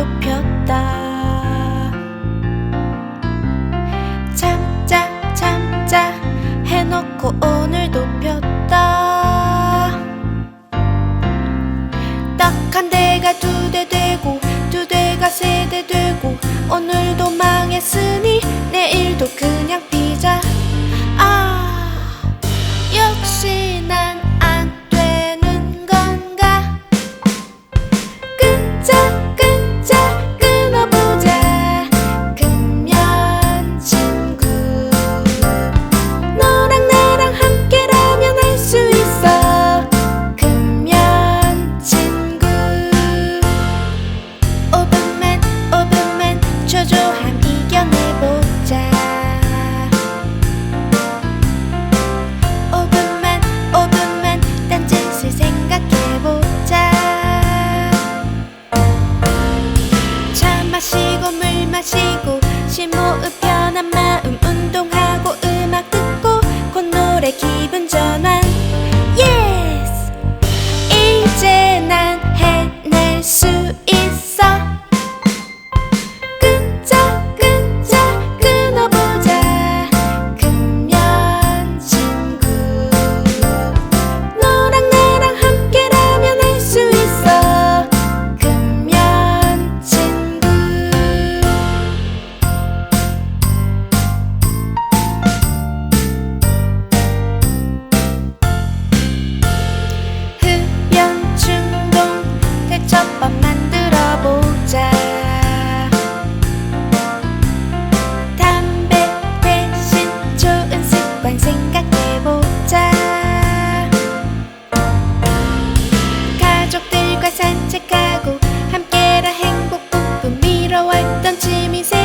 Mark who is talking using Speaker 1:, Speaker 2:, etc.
Speaker 1: 높였다. 마시고 물 마시고 me say